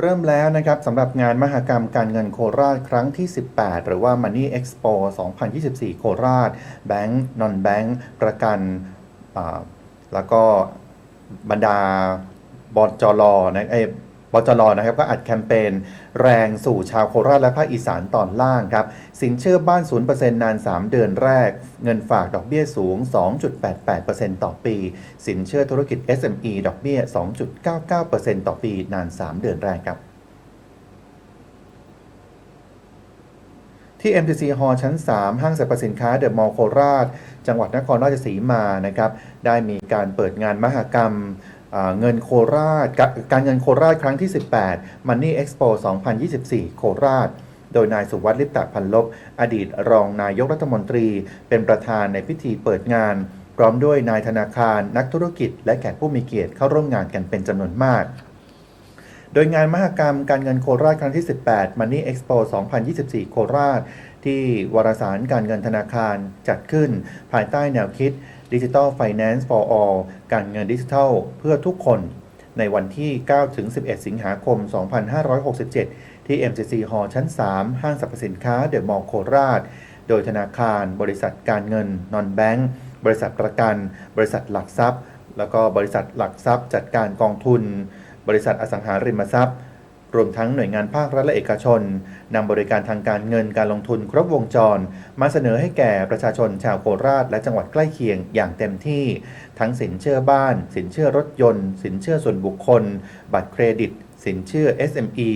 เริ่มแล้วนะครับสำหรับงานมหกรรมการเงินโคราชครั้งที่ 18 หรือว่า Money Expo 2024 โคราช แบงก์นอนแบงก์ประกัน แล้วก็บรรดาบจลอนะไอ บจรนะครับก็อัดแคมเปญแรงสู่ชาวโคราชและภาคอีสานตอนล่างครับ สินเชื่อบ้าน 0%นาน 3 เดือนแรก เงินฝากดอกเบี้ยสูง 2.88%ต่อปี สินเชื่อธุรกิจ SME ดอกเบี้ย 2.99%ต่อปีนาน 3 เดือนแรกครับที่ MTC Hall ชั้น 3 ห้างสรรพสินค้าเดอะมอลล์โคราช จังหวัดนครราชสีมานะครับ ได้มีการเปิดงานมหกรรม เงินโคราชการเงินโคราชครั้งที่ 18 Money Expo 2024 โคราช โดยนายสุวัสดิ์ลิปตะพันลบ อดีตรองนายกรัฐมนตรี เป็นประธานในพิธีเปิดงาน พร้อมด้วยนายธนาคาร นักธุรกิจ และแขกผู้มีเกียรติเข้าร่วมงานกันเป็นจำนวนมากโดยงานมหกรรมการเงินโคราชครั้งที่ 18 Money Expo 2024 โคราช ที่วารสารการเงินธนาคารจัดขึ้น ภายใต้แนวคิด Digital Finance for All การเงินดิจิทัลเพื่อทุกคน ในวันที่9ถึง11 สิงหาคม 2567 ที่ MCC Hall ชั้น 3 ห้างสรรพสินค้าเดอะมอลล์โคราช โดยธนาคาร บริษัทการเงินนอนแบงก์บริษัทประกัน บริษัทหลักทรัพย์ แล้วก็บริษัทหลักทรัพย์จัดการกองทุน บริษัทอสังหาริมทรัพย์ รวมทั้งหน่วยงานภาครัฐและเอกชนนำบริการทางการเงินการลงทุนครบวงจร มาเสนอให้แก่ประชาชนชาวโคราชและจังหวัดใกล้เคียงอย่างเต็มที่ ทั้งสินเชื่อบ้าน สินเชื่อรถยนต์ สินเชื่อส่วนบุคคล บัตรเครดิต สินเชื่อ SME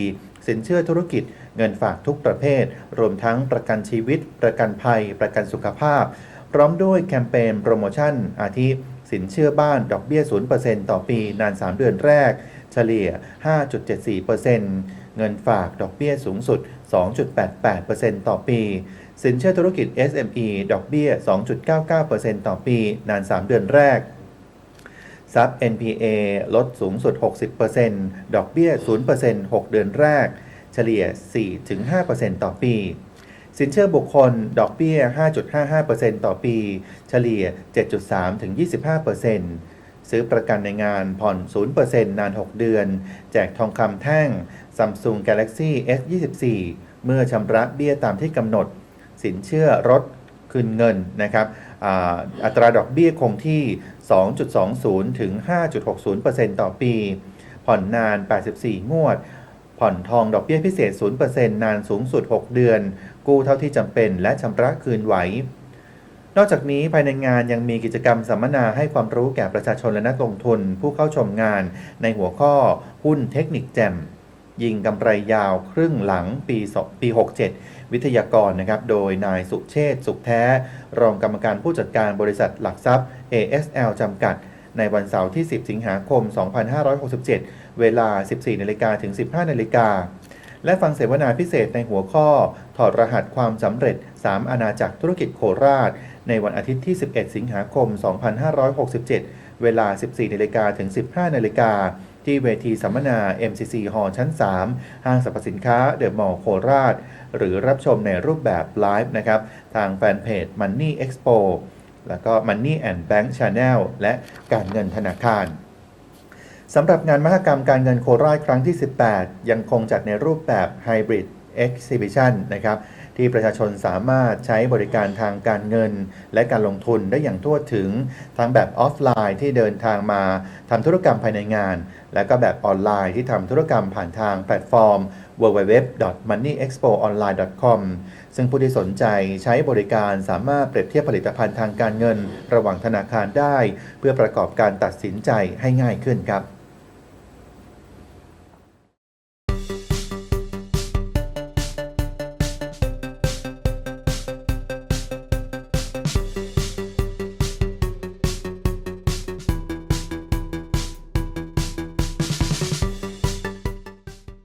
สินเชื่อธุรกิจ เงินฝากทุกประเภท รวมทั้งประกันชีวิต ประกันภัย ประกันสุขภาพ พร้อมด้วยแคมเปญโปรโมชั่น อาทิสินเชื่อบ้านดอกเบี้ย 0%ต่อปีนาน 3 เดือนแรก เฉลี่ย 5.74%เงินฝากดอกเบี้ยสูงสุด 2.88%ต่อปี สินเชื่อธุรกิจ SME ดอกเบี้ย 2.99%ต่อปี นาน 3 เดือนแรกซับ NPA ลดสูงสุด 60%ดอกเบี้ย 0% 6 เดือนแรก เฉลี่ย 4-5%ต่อปี สินเชื่อบุคคล ดอกเบี้ย 5.55%ต่อปี เฉลี่ย 7.3-25% ซื้อประกันในงานผ่อน 0%นาน 6 เดือน แจกทองคำแท่ง Samsung Galaxy S24 เมื่อชำระเบี้ยตามที่กำหนด สินเชื่อรถคืนเงินนะครับอ,อัตราดอกเบี้ยคงที่ 2.20 ถึง 5.60%ต่อปี ผ่อนนาน 84 งวด ผ่อนทองดอกเบี้ยพิเศษ 0%นานสูงสุด 6 เดือน กู้เท่าที่จำเป็นและชำระคืนไหว นอกจากนี้ภายในงานยังมีกิจกรรมสัมมนาให้ความรู้แก่ประชาชนและนักลงทุน ผู้เข้าชมงานในหัวข้อหุ้นเทคนิคแจมยิงกำไรยาวครึ่งหลังปีปี 67 วิทยากรนะครับ โดยนายสุเชษสุขแท้ รองกรรมการผู้จัดการบริษัทหลักทรัพย์ ASL จำกัด ในวันเสาร์ที่ 10 สิงหาคม 2567 เวลา 14นาฬิกาถึง 15นาฬิกาและฟังเสวนาพิเศษในหัวข้อ ถอดรหัสความสำเร็จ 3 อาณาจักรธุรกิจโคราช ในวันอาทิตย์ที่ 11 สิงหาคม 2567 เวลา 14นาฬิกาถึง 15นาฬิกาที่เวทีสัมมนา MCC Hall ชั้น 3 ห้างสรรพสินค้าเดอะมอลล์โคราช หรือรับชมในรูปแบบไลฟ์นะครับ ทางแฟนเพจ Money Expo แล้วก็ Money and Bank Channel และการเงินธนาคารสำหรับงานมหกรรมการเงินโคราชครั้งที่ 18 ยังคงจัดในรูปแบบ Hybrid Exhibition นะครับที่ประชาชนสามารถใช้บริการทางการเงิน และการลงทุนได้อย่างทั่วถึง ทั้งแบบออฟไลน์ที่เดินทางมาทำธุรกรรมภายในงาน และก็แบบออนไลน์ที่ทำธุรกรรมผ่านทางแพลตฟอร์ม www.moneyexpoonline.com ซึ่งผู้ที่สนใจใช้บริการสามารถเปรียบเทียบผลิตภัณฑ์ทางการเงิน ระหว่างธนาคารได้ เพื่อประกอบการตัดสินใจให้ง่ายขึ้นครับ